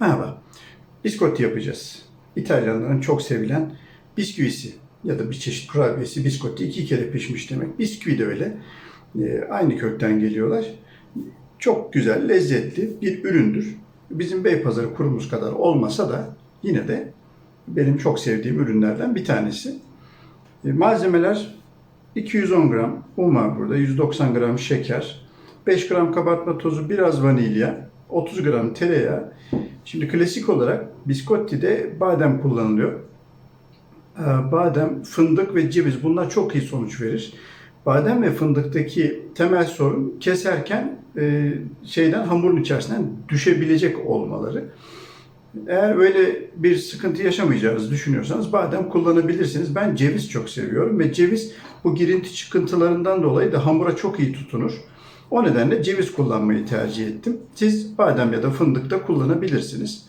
Merhaba. Biskotti yapacağız. İtalyanların çok sevilen bisküvisi ya da bir çeşit kurabiyesi biskotti iki kere pişmiş demek. Bisküvi de öyle. Ee, aynı kökten geliyorlar. Çok güzel, lezzetli bir üründür. Bizim Beypazarı kurumuz kadar olmasa da yine de benim çok sevdiğim ürünlerden bir tanesi. Ee, malzemeler 210 gram un var burada, 190 gram şeker, 5 gram kabartma tozu, biraz vanilya, 30 gram tereyağı. Şimdi klasik olarak biskottide badem kullanılıyor. Ee, Badem, fındık ve ceviz bunlar çok iyi sonuç verir. Badem ve fındıktaki temel sorun keserken e, şeyden hamurun içerisinden düşebilecek olmaları. Eğer öyle bir sıkıntı yaşamayacağınızı düşünüyorsanız badem kullanabilirsiniz. Ben ceviz çok seviyorum ve ceviz bu girinti çıkıntılarından dolayı da hamura çok iyi tutunur. O nedenle ceviz kullanmayı tercih ettim. Siz badem ya da fındık da kullanabilirsiniz.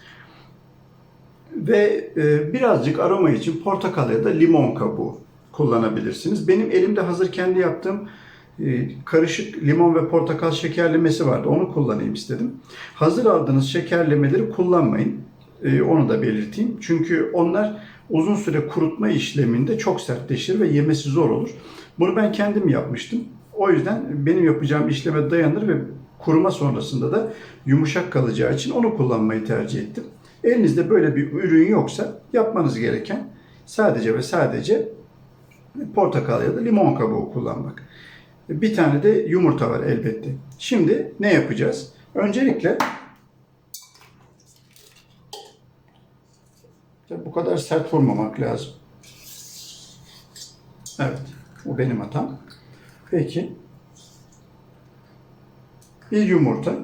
Ve e, birazcık aroma için portakal ya da limon kabuğu kullanabilirsiniz. Benim elimde hazır kendi yaptığım e, karışık limon ve portakal şekerlemesi vardı. Onu kullanayım istedim. Hazır aldığınız şekerlemeleri kullanmayın. E, onu da belirteyim. Çünkü onlar uzun süre kurutma işleminde çok sertleşir ve yemesi zor olur. Bunu ben kendim yapmıştım. O yüzden benim yapacağım işleme dayanır ve kuruma sonrasında da yumuşak kalacağı için onu kullanmayı tercih ettim. Elinizde böyle bir ürün yoksa yapmanız gereken sadece ve sadece portakal ya da limon kabuğu kullanmak. Bir tane de yumurta var elbette. Şimdi ne yapacağız? Öncelikle bu kadar sert vurmamak lazım. Evet, bu benim hatam. Peki. Bir yumurta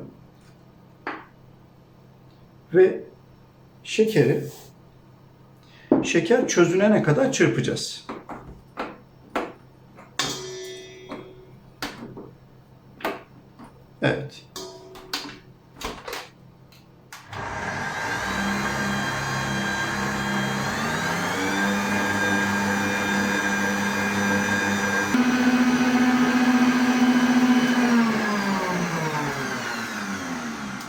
ve şekeri şeker çözünene kadar çırpacağız. Evet.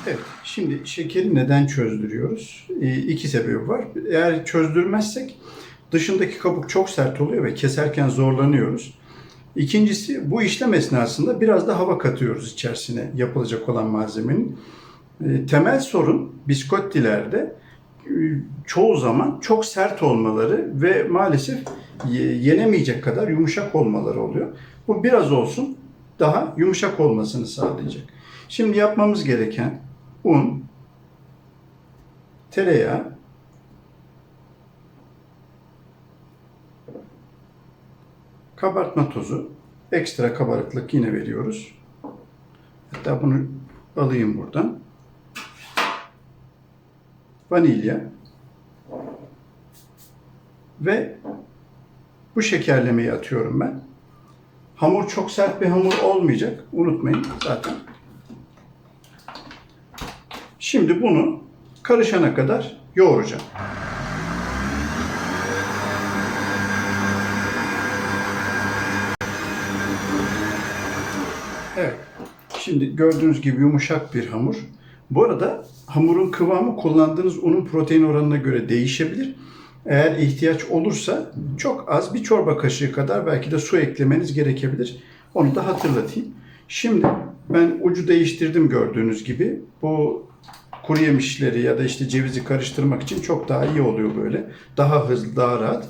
Evet, şimdi şekeri neden çözdürüyoruz? Ee, iki sebebi var. Eğer çözdürmezsek dışındaki kabuk çok sert oluyor ve keserken zorlanıyoruz. İkincisi bu işlem esnasında biraz da hava katıyoruz içerisine yapılacak olan malzemenin. Ee, temel sorun biskottilerde e, çoğu zaman çok sert olmaları ve maalesef ye- yenemeyecek kadar yumuşak olmaları oluyor. Bu biraz olsun daha yumuşak olmasını sağlayacak. Şimdi yapmamız gereken un, tereyağı, kabartma tozu, ekstra kabarıklık yine veriyoruz. Hatta bunu alayım buradan. Vanilya ve bu şekerlemeyi atıyorum ben. Hamur çok sert bir hamur olmayacak. Unutmayın zaten. Şimdi bunu karışana kadar yoğuracağım. Evet. Şimdi gördüğünüz gibi yumuşak bir hamur. Bu arada hamurun kıvamı kullandığınız unun protein oranına göre değişebilir. Eğer ihtiyaç olursa çok az bir çorba kaşığı kadar belki de su eklemeniz gerekebilir. Onu da hatırlatayım. Şimdi ben ucu değiştirdim gördüğünüz gibi. Bu kuru yemişleri ya da işte cevizi karıştırmak için çok daha iyi oluyor böyle. Daha hızlı, daha rahat.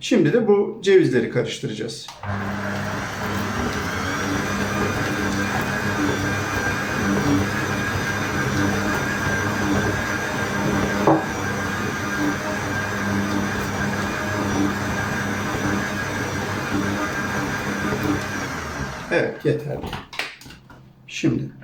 Şimdi de bu cevizleri karıştıracağız. Evet yeterli. Şimdi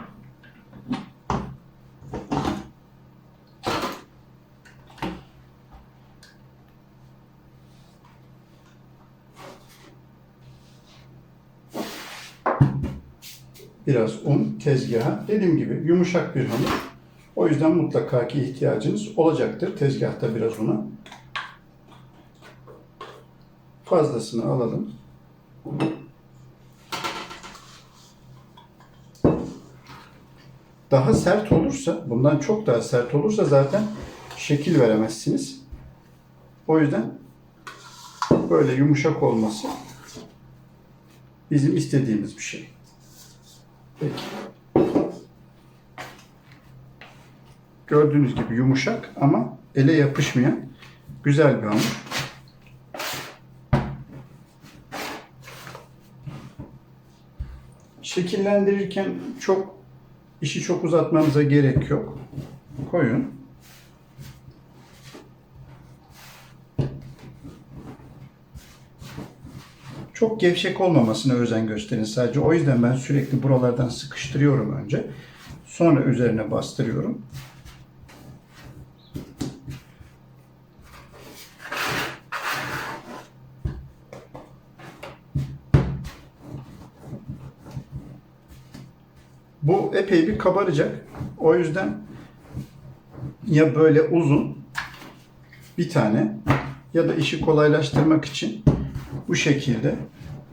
biraz un tezgaha. Dediğim gibi yumuşak bir hamur. O yüzden mutlaka ki ihtiyacınız olacaktır tezgahta biraz una. Fazlasını alalım. daha sert olursa, bundan çok daha sert olursa zaten şekil veremezsiniz. O yüzden böyle yumuşak olması bizim istediğimiz bir şey. Peki. Gördüğünüz gibi yumuşak ama ele yapışmayan güzel bir hamur. Şekillendirirken çok işi çok uzatmanıza gerek yok. Koyun. Çok gevşek olmamasına özen gösterin sadece. O yüzden ben sürekli buralardan sıkıştırıyorum önce. Sonra üzerine bastırıyorum. Bu epey bir kabaracak. O yüzden ya böyle uzun bir tane ya da işi kolaylaştırmak için bu şekilde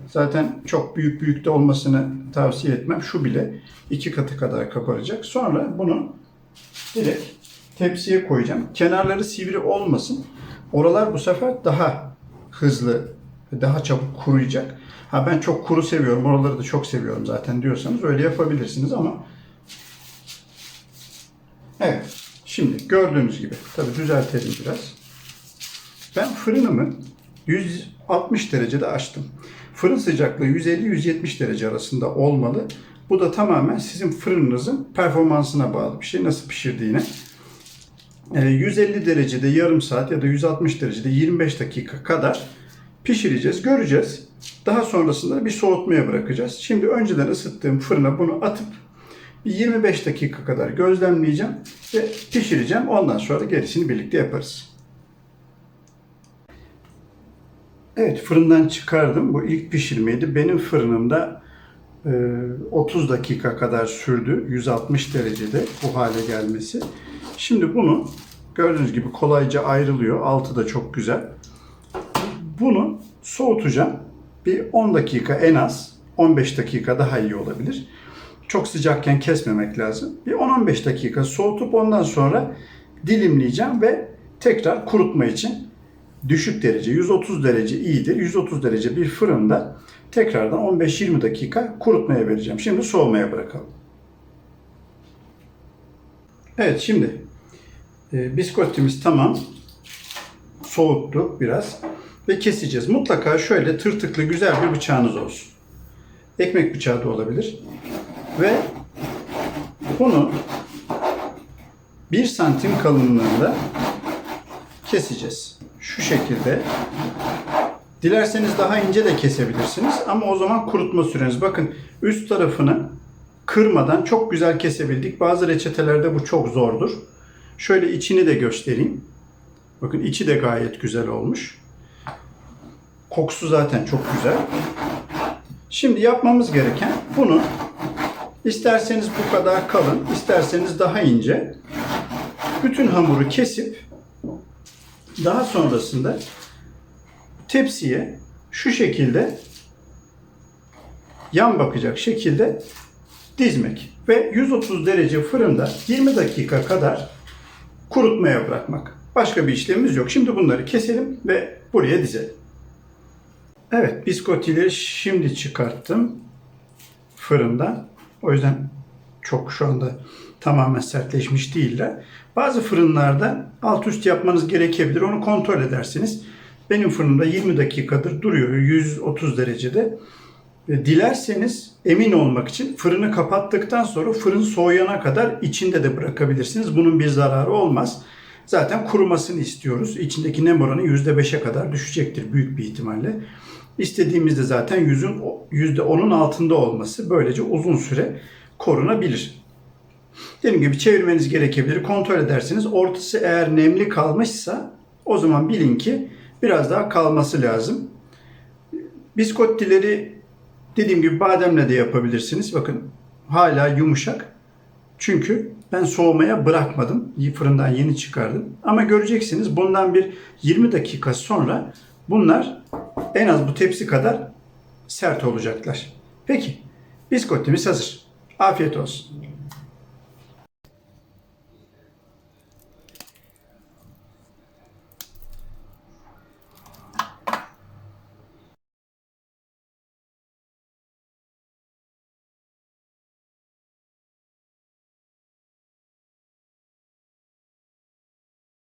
zaten çok büyük büyük de olmasını tavsiye etmem. Şu bile iki katı kadar kabaracak. Sonra bunu direkt tepsiye koyacağım. Kenarları sivri olmasın. Oralar bu sefer daha hızlı ve daha çabuk kuruyacak. Ha ben çok kuru seviyorum, oraları da çok seviyorum zaten diyorsanız öyle yapabilirsiniz ama Evet. Şimdi gördüğünüz gibi tabii düzeltelim biraz. Ben fırınımı 160 derecede açtım. Fırın sıcaklığı 150-170 derece arasında olmalı. Bu da tamamen sizin fırınınızın performansına bağlı bir şey. Nasıl pişirdiğine. Ee, 150 derecede yarım saat ya da 160 derecede 25 dakika kadar pişireceğiz, göreceğiz. Daha sonrasında bir soğutmaya bırakacağız. Şimdi önceden ısıttığım fırına bunu atıp bir 25 dakika kadar gözlemleyeceğim ve pişireceğim. Ondan sonra gerisini birlikte yaparız. Evet fırından çıkardım. Bu ilk pişirmeydi. Benim fırınımda e, 30 dakika kadar sürdü. 160 derecede bu hale gelmesi. Şimdi bunu gördüğünüz gibi kolayca ayrılıyor. Altı da çok güzel. Bunu soğutacağım. Bir 10 dakika en az. 15 dakika daha iyi olabilir. Çok sıcakken kesmemek lazım. Bir 10-15 dakika soğutup ondan sonra dilimleyeceğim ve tekrar kurutma için düşük derece 130 derece iyidir. 130 derece bir fırında tekrardan 15-20 dakika kurutmaya vereceğim. Şimdi soğumaya bırakalım. Evet şimdi e, biskotimiz tamam. Soğuttuk biraz ve keseceğiz. Mutlaka şöyle tırtıklı güzel bir bıçağınız olsun. Ekmek bıçağı da olabilir. Ve bunu 1 santim kalınlığında keseceğiz. Şu şekilde. Dilerseniz daha ince de kesebilirsiniz ama o zaman kurutma süreniz. Bakın üst tarafını kırmadan çok güzel kesebildik. Bazı reçetelerde bu çok zordur. Şöyle içini de göstereyim. Bakın içi de gayet güzel olmuş. Kokusu zaten çok güzel. Şimdi yapmamız gereken bunu isterseniz bu kadar kalın, isterseniz daha ince bütün hamuru kesip daha sonrasında tepsiye şu şekilde yan bakacak şekilde dizmek ve 130 derece fırında 20 dakika kadar kurutmaya bırakmak. Başka bir işlemimiz yok. Şimdi bunları keselim ve buraya dizelim. Evet, biskotileri şimdi çıkarttım fırından. O yüzden çok şu anda tamamen sertleşmiş değiller. Bazı fırınlarda alt üst yapmanız gerekebilir. Onu kontrol edersiniz. Benim fırınımda 20 dakikadır duruyor 130 derecede. Ve Dilerseniz emin olmak için fırını kapattıktan sonra fırın soğuyana kadar içinde de bırakabilirsiniz. Bunun bir zararı olmaz. Zaten kurumasını istiyoruz. İçindeki nem oranı %5'e kadar düşecektir büyük bir ihtimalle. İstediğimizde zaten yüzün %10'un altında olması böylece uzun süre korunabilir. Dediğim gibi çevirmeniz gerekebilir. Kontrol edersiniz. Ortası eğer nemli kalmışsa o zaman bilin ki biraz daha kalması lazım. Biskottileri dediğim gibi bademle de yapabilirsiniz. Bakın hala yumuşak. Çünkü ben soğumaya bırakmadım. Fırından yeni çıkardım. Ama göreceksiniz bundan bir 20 dakika sonra bunlar en az bu tepsi kadar sert olacaklar. Peki biskottimiz hazır. Afiyet olsun.